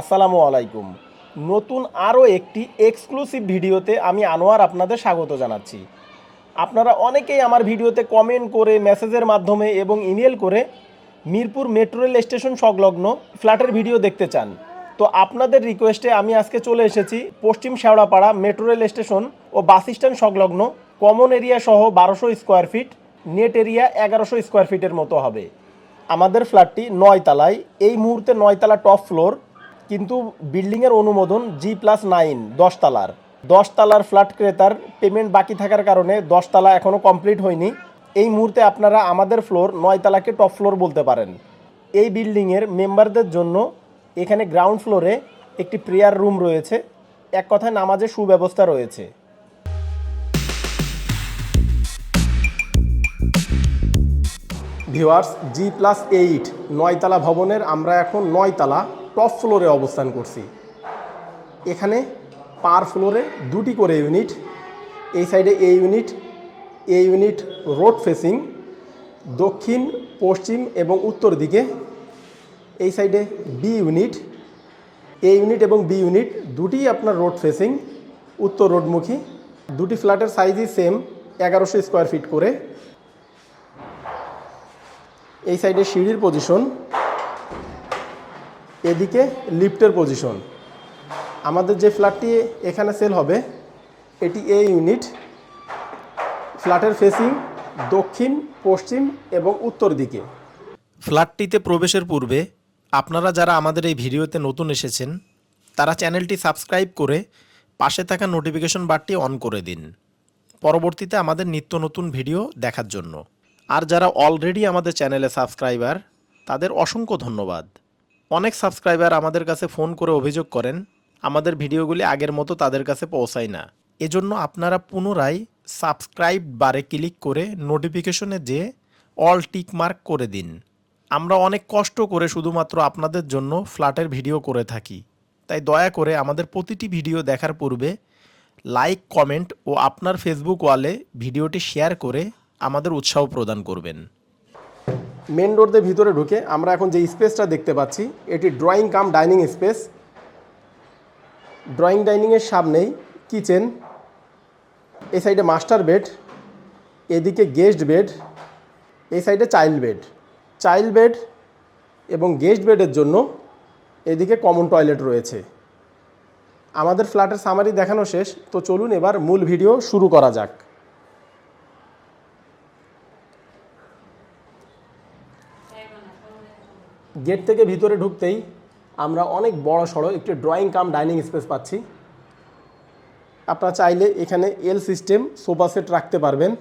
আসসালামু আলাইকুম। নতুন আরও একটি এক্সক্লুসিভ ভিডিওতে আমি আনোয়ার আপনাদের স্বাগত জানাচ্ছি। আপনারা অনেকেই আমার ভিডিওতে কমেন্ট করে মেসেজের মাধ্যমে এবং ইমেল করে মিরপুর মেট্রো রেল স্টেশন সংলগ্ন ফ্ল্যাটের ভিডিও দেখতে চান। তো আপনাদের রিকোয়েস্টে আমি আজকে চলে এসেছি পশ্চিম শেওড়াপাড়া মেট্রো রেল স্টেশন ও বাস স্ট্যান্ড সংলগ্ন কমন এরিয়া সহ বারোশো স্কোয়ার ফিট নেট এরিয়া এগারোশো স্কোয়ার ফিটের মতো হবে। আমাদের ফ্ল্যাটটি নয় তালায় এই মুহূর্তে নয়তলা টপ ফ্লোর কিন্তু বিল্ডিংয়ের অনুমোদন জি প্লাস নাইন দশতলার দশতলার ফ্ল্যাট ক্রেতার পেমেন্ট বাকি থাকার কারণে দশতলা এখনও কমপ্লিট হয়নি। এই মুহূর্তে আপনারা আমাদের ফ্লোর নয়তলাকে টপ ফ্লোর বলতে পারেন। এই বিল্ডিংয়ের মেম্বারদের জন্য এখানে গ্রাউন্ড ফ্লোরে একটি প্রেয়ার রুম রয়েছে। এক কথায় নামাজের সুব্যবস্থা রয়েছে। ভিওয়ার্স জি প্লাস এইট নয়তলা ভবনের আমরা এখন নয়তলা টপ ফ্লোরে অবস্থান করছি। এখানে পার ফ্লোরে দুটি করে ইউনিট এই সাইডে A unit A unit road facing দক্ষিণ, পশ্চিম এবং উত্তর দিকে। এই সাইডে বি ইউনিট এ ইউনিট এবং বি ইউনিট দুটি আপনার রোড ফেসিং উত্তর রোডমুখী দুটি ফ্ল্যাটের সাইজই সেম এগারোশো স্কোয়ার ফিট করে। এই সাইডে সিঁড়ির পজিশন এদিকে লিফটের পজিশন আমাদের যে ফ্ল্যাটটি এখানে সেল হবে, এটি এ ইউনিট ফ্ল্যাটের ফেসিং দক্ষিণ, পশ্চিম এবং উত্তর দিকে। ফ্ল্যাটটিতে প্রবেশের পূর্বে আপনারা যারা আমাদের এই ভিডিওতে নতুন এসেছেন, তারা চ্যানেলটি সাবস্ক্রাইব করে পাশে থাকা নোটিফিকেশন বারটি অন করে দিন। পরবর্তীতে আমাদের নিত্য নতুন ভিডিও দেখার জন্য। আর যারা অলরেডি আমাদের চ্যানেলে সাবস্ক্রাইবার তাদের অসংখ্য ধন্যবাদ। অনেক সাবস্ক্রাইবার আমাদের কাছে ফোন করে অভিযোগ করেন, আমাদের ভিডিওগুলি আগের মতো তাদের কাছে পৌঁছায় না। এজন্য আপনারা পুনরায় সাবস্ক্রাইব বারে ক্লিক করে নোটিফিকেশনে যে অল টিক মার্ক করে দিন। আমরা অনেক কষ্ট করে শুধুমাত্র আপনাদের জন্য ফ্ল্যাটের ভিডিও করে থাকি। তাই দয়া করে আমাদের প্রতিটি ভিডিও দেখার পূর্বে লাইক, কমেন্ট ও আপনার ফেসবুক ওয়ালে ভিডিওটি শেয়ার করে আমাদের উৎসাহ প্রদান করবেন। মেন রোডদের ভিতরে ঢুকে আমরা এখন যে স্পেসটা দেখতে পাচ্ছি, এটি drawing cum dining space drawing ডাইনিংয়ের সামনেই কিচেন এই সাইডে মাস্টার বেড এদিকে গেস্ট বেড এই সাইডে চাইল্ড বেড চাইল্ড বেড এবং গেস্ট বেডের জন্য এদিকে কমন টয়লেট রয়েছে। আমাদের ফ্ল্যাটের সামারি দেখানো শেষ, তো চলুন এবার মূল ভিডিও শুরু করা যাক। গেট থেকে ভিতরে ঢুকতেই আমরা অনেক বড় সড়ো একটি ড্রয়িং কাম ডাইনিং স্পেস পাচ্ছি। আপনারা চাইলে এখানে এল সিস্টেম সোফা সেট রাখতে পারবেন।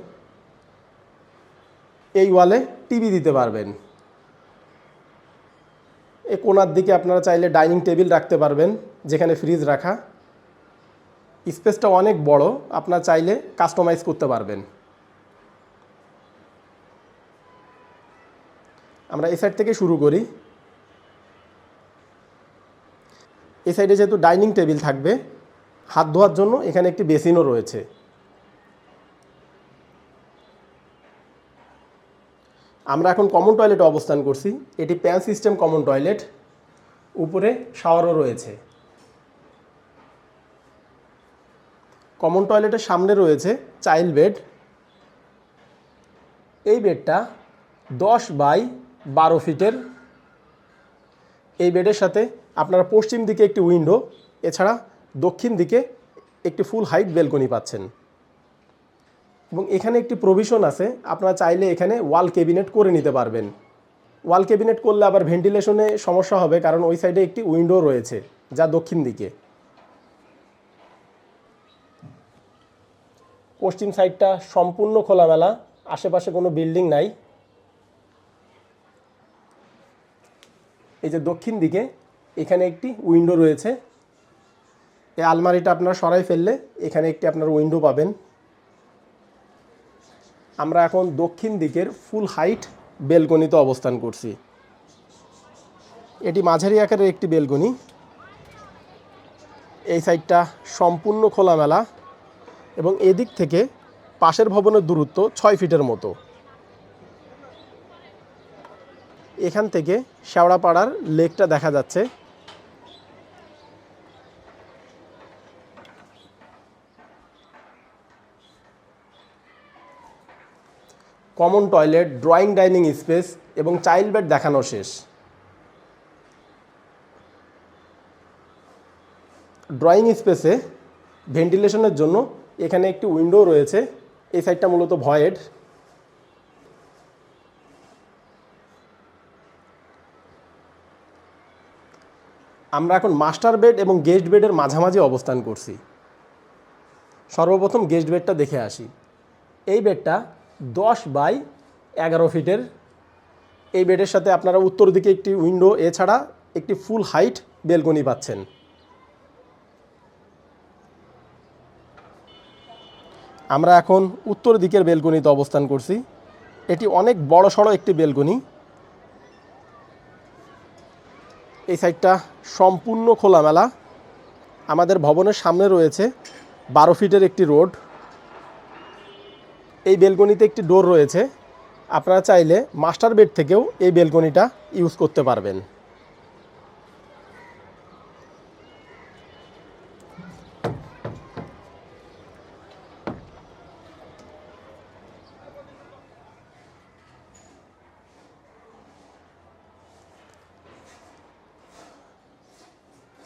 এই ওয়ালে টিভি দিতে পারবেন। এ কোনার দিকে আপনারা চাইলে ডাইনিং টেবিল রাখতে পারবেন, যেখানে ফ্রিজ রাখা। স্পেসটা অনেক বড়, আপনারা চাইলে কাস্টমাইজ করতে পারবেন। আমরা এই সাইড থেকে শুরু করি। এই সাইডে যেহেতু ডাইনিং টেবিল থাকবে, হাত ধোয়ার জন্য এখানে একটি বেসিনও রয়েছে। আমরা এখন কমন টয়লেটে অবস্থান করছি। এটি প্যান সিস্টেম কমন টয়লেট উপরে শাওয়ারও রয়েছে। কমন টয়লেটের সামনে রয়েছে চাইল্ড বেড এই বেডটা দশ বাই বারো ফিটের এই বেডের সাথে আপনারা পশ্চিম দিকে একটি উইন্ডো, এছাড়া দক্ষিণ দিকে একটি ফুল হাইট বেলকনি পাচ্ছেন। এবং এখানে একটি প্রভিশন আছে, আপনারা চাইলে এখানে ওয়াল ক্যাবিনেট করে নিতে পারবেন। ওয়াল ক্যাবিনেট করলে আবার ভেন্টিলেশনে সমস্যা হবে, কারণ ওই সাইডে একটি উইন্ডো রয়েছে, যা দক্ষিণ দিকে। পশ্চিম সাইডটা সম্পূর্ণ খোলামেলা, আশেপাশে কোনো বিল্ডিং নাই। এই যে দক্ষিণ দিকে এখানে একটি উইন্ডো রয়েছে। এই আলমারিটা আপনারা সরাই ফেললে এখানে একটি আপনার উইন্ডো পাবেন। আমরা এখন দক্ষিণ দিকের ফুল হাইট বেলকনিতে অবস্থান করছি। এটি মাঝারি আকারের একটি বেলকনি। এই সাইডটা সম্পূর্ণ খোলামেলা এবং এদিক থেকে পাশের ভবনের দূরত্ব ছয় ফিটের মতো। এখান থেকে শেওড়াপাড়ার লেকটা দেখা যাচ্ছে। Common toilet drawing dining space এবং চাইল্ড বেড দেখানো শেষ। ড্রয়িং স্পেসে ভেন্টিলেশনের জন্য এখানে একটি উইন্ডো রয়েছে, এই সাইডটা মূলত ভয়েড আমরা এখন মাস্টার বেড এবং গেস্ট বেডের মাঝামাঝি অবস্থান করছি। সর্বপ্রথম গেস্ট বেডটা দেখে আসি। এই বেডটা দশ বাই এগারো ফিটের। এই বেডের সাথে আপনারা উত্তর দিকে একটি উইন্ডো, এছাড়া একটি ফুল হাইট বেলকনি পাচ্ছেন। আমরা এখন উত্তর দিকের বেলকনিতে অবস্থান করছি। এটি অনেক বড় সড়ো একটি বেলকনি। এই সাইডটা সম্পূর্ণ খোলামেলা। আমাদের ভবনের সামনে রয়েছে বারো ফিটের একটি রোড। এই বেলকনিতে একটি ডোর রয়েছে। আপনারা চাইলে মাস্টার বেড থেকেও এই বেলকনিটা ইউজ করতে পারবেন।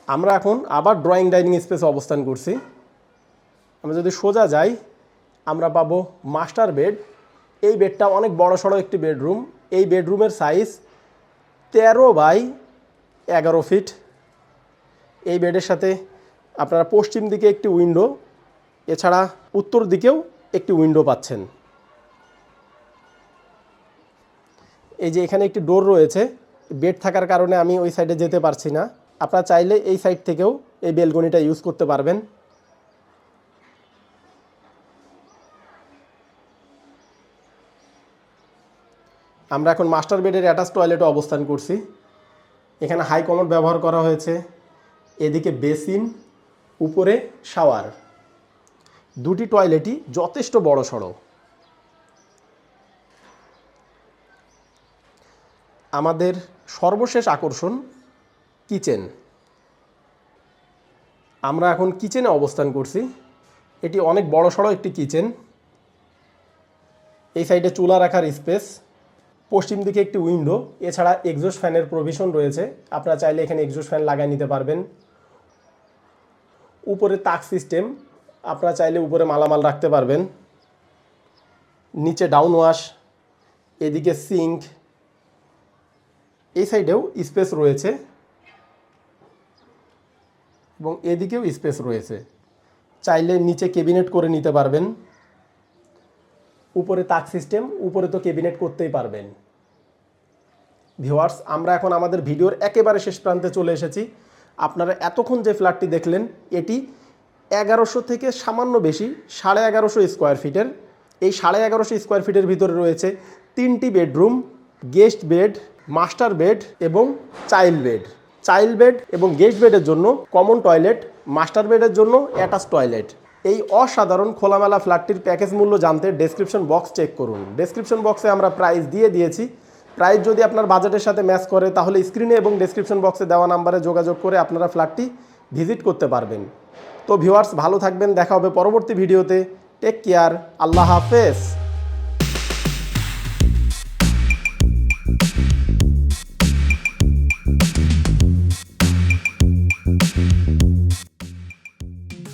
আমরা এখন আবার ড্রয়িং ডাইনিং স্পেসে অবস্থান করছি। আমরা যদি সোজা যাই আমরা পাবো মাস্টার বেড। এই বেডটা অনেক বড় সড়ো একটি বেডরুম। এই বেডরুমের সাইজ তেরো বাই এগারো ফিট। এই বেডের সাথে আপনারা পশ্চিম দিকে একটি উইন্ডো, এছাড়া উত্তর দিকেও একটি উইন্ডো পাচ্ছেন। এই যে এখানে একটি ডোর রয়েছে। বেড থাকার কারণে আমি ওই সাইডে যেতে পারছি না। আপনারা চাইলে এই সাইড থেকেও এই বেলকনিটা ইউজ করতে পারবেন। আমরা এখন মাস্টার বেডের অ্যাটাচ টয়লেটে অবস্থান করছি। এখানে হাই কমোড ব্যবহার করা হয়েছে। এদিকে বেসিন, উপরে শাওয়ার। দুটি টয়লেটই যথেষ্ট বড় সড়ো। আমাদের সর্বশেষ আকর্ষণ কিচেন। আমরা এখন কিচেনে অবস্থান করছি। এটি অনেক বড় সড়ো একটি কিচেন। এই সাইডে চুলা রাখার স্পেস। পশ্চিম দিকে একটি উইন্ডো, এছাড়া এক্সজস্ট ফ্যানের প্রভিশন রয়েছে। আপনারা চাইলে এখানে এক্সজস্ট ফ্যান লাগাই নিতে পারবেন। উপরে তাক সিস্টেম আপনারা চাইলে উপরে মালামাল রাখতে পারবেন। নিচে ডাউন ওয়াশ এদিকে সিঙ্ক এই সাইডেও স্পেস রয়েছে। এবং এদিকেও স্পেস রয়েছে। চাইলে নিচে কেবিনেট করে নিতে পারবেন। উপরে তাক সিস্টেম, উপরে তো কেবিনেট করতেই পারবেন। ভিওয়ার্স আমরা এখন আমাদের ভিডিওর একেবারে শেষ প্রান্তে চলে এসেছি। আপনারা এতক্ষণ যে ফ্ল্যাটটি দেখলেন, এটি এগারোশো থেকে সামান্য বেশি, সাড়ে এগারোশো স্কোয়ার ফিটের। এই সাড়ে এগারোশো স্কোয়ার ফিটের ভিতরে রয়েছে তিনটি bedroom, guest bed, master bed এবং চাইল্ড বেড। চাইল্ড বেড এবং গেস্ট বেডের জন্য কমন টয়লেট, মাস্টার বেডের জন্য অ্যাটাচ টয়লেট। এই অসাধারণ খোলামেলা ফ্ল্যাটটির প্যাকেজ মূল্য জানতে ডেসক্রিপশন বক্স চেক করুন। ডেসক্রিপশন বক্সে আমরা প্রাইস দিয়ে দিয়েছি। প্রাইস যদি আপনার বাজেটের সাথে ম্যাচ করে, তাহলে স্ক্রিনে এবং ডেসক্রিপশন বক্সে দেওয়া নাম্বারে যোগাযোগ করে আপনারা ফ্ল্যাটটি ভিজিট করতে পারবেন। তো ভিউয়ার্স ভালো থাকবেন। দেখা হবে পরবর্তী ভিডিওতে টেক কেয়ার আল্লাহ হাফেজ।